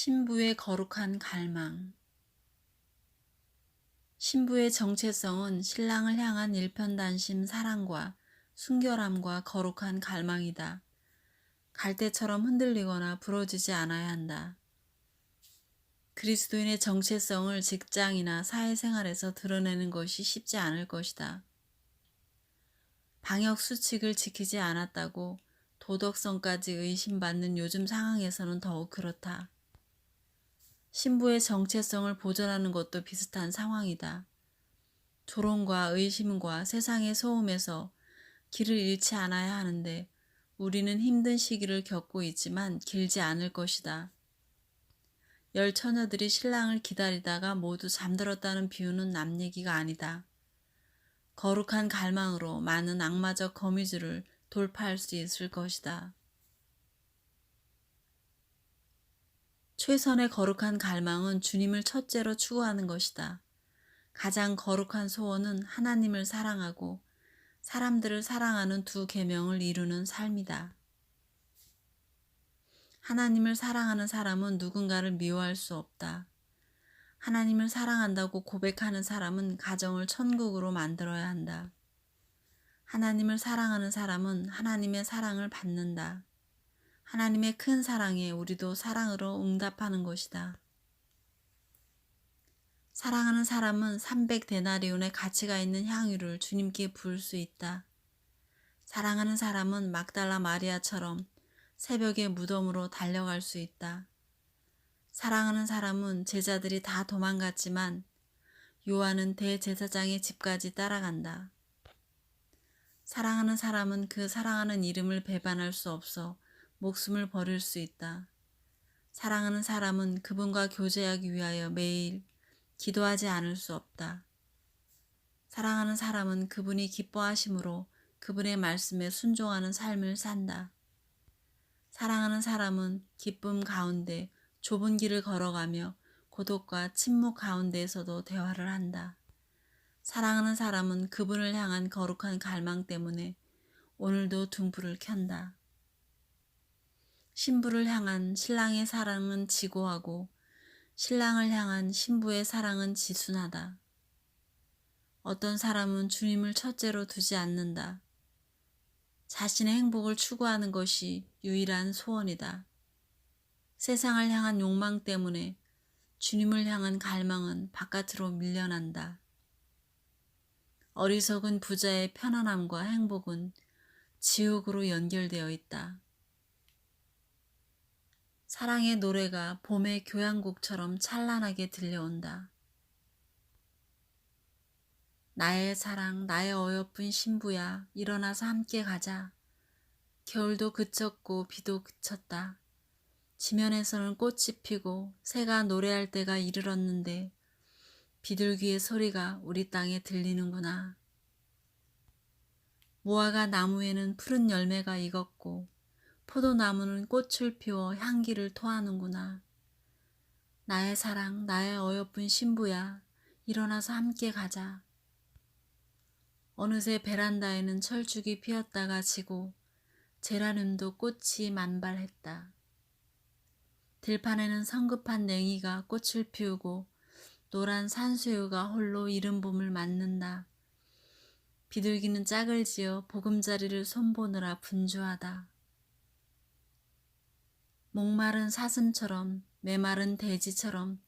신부의 거룩한 갈망 신부의 정체성은 신랑을 향한 일편단심 사랑과 순결함과 거룩한 갈망이다. 갈대처럼 흔들리거나 부러지지 않아야 한다. 그리스도인의 정체성을 직장이나 사회생활에서 드러내는 것이 쉽지 않을 것이다. 방역 수칙을 지키지 않았다고 도덕성까지 의심받는 요즘 상황에서는 더욱 그렇다. 신부의 정체성을 보존하는 것도 비슷한 상황이다. 조롱과 의심과 세상의 소음에서 길을 잃지 않아야 하는데 우리는 힘든 시기를 겪고 있지만 길지 않을 것이다. 열 처녀들이 신랑을 기다리다가 모두 잠들었다는 비유는 남 얘기가 아니다. 거룩한 갈망으로 많은 악마적 거미줄을 돌파할 수 있을 것이다. 최선의 거룩한 갈망은 주님을 첫째로 추구하는 것이다. 가장 거룩한 소원은 하나님을 사랑하고 사람들을 사랑하는 두 계명을 이루는 삶이다. 하나님을 사랑하는 사람은 누군가를 미워할 수 없다. 하나님을 사랑한다고 고백하는 사람은 가정을 천국으로 만들어야 한다. 하나님을 사랑하는 사람은 하나님의 사랑을 받는다. 하나님의 큰 사랑에 우리도 사랑으로 응답하는 것이다. 사랑하는 사람은 300데나리온의 가치가 있는 향유를 주님께 부을 수 있다. 사랑하는 사람은 막달라 마리아처럼 새벽의 무덤으로 달려갈 수 있다. 사랑하는 사람은 제자들이 다 도망갔지만 요한은 대제사장의 집까지 따라간다. 사랑하는 사람은 그 사랑하는 이름을 배반할 수 없어 목숨을 버릴 수 있다. 사랑하는 사람은 그분과 교제하기 위하여 매일 기도하지 않을 수 없다. 사랑하는 사람은 그분이 기뻐하심으로 그분의 말씀에 순종하는 삶을 산다. 사랑하는 사람은 기쁨 가운데 좁은 길을 걸어가며 고독과 침묵 가운데에서도 대화를 한다. 사랑하는 사람은 그분을 향한 거룩한 갈망 때문에 오늘도 등불을 켠다. 신부를 향한 신랑의 사랑은 지고하고 신랑을 향한 신부의 사랑은 지순하다. 어떤 사람은 주님을 첫째로 두지 않는다. 자신의 행복을 추구하는 것이 유일한 소원이다. 세상을 향한 욕망 때문에 주님을 향한 갈망은 바깥으로 밀려난다. 어리석은 부자의 편안함과 행복은 지옥으로 연결되어 있다. 사랑의 노래가 봄의 교향곡처럼 찬란하게 들려온다. 나의 사랑, 나의 어여쁜 신부야, 일어나서 함께 가자. 겨울도 그쳤고 비도 그쳤다. 지면에서는 꽃이 피고 새가 노래할 때가 이르렀는데 비둘기의 소리가 우리 땅에 들리는구나. 무화과 나무에는 푸른 열매가 익었고 포도나무는 꽃을 피워 향기를 토하는구나. 나의 사랑, 나의 어여쁜 신부야, 일어나서 함께 가자. 어느새 베란다에는 철쭉이 피었다가 지고 제라늄도 꽃이 만발했다. 들판에는 성급한 냉이가 꽃을 피우고 노란 산수유가 홀로 이른 봄을 맞는다. 비둘기는 짝을 지어 보금자리를 손보느라 분주하다. 목마른 사슴처럼 메마른 돼지처럼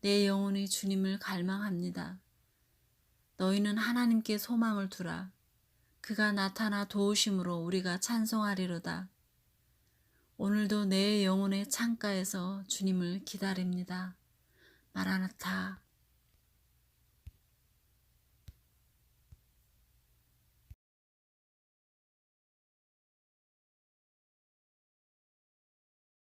내 영혼이 주님을 갈망합니다. 너희는 하나님께 소망을 두라. 그가 나타나 도우심으로 우리가 찬송하리로다. 오늘도 내 영혼의 창가에서 주님을 기다립니다. 마라나타.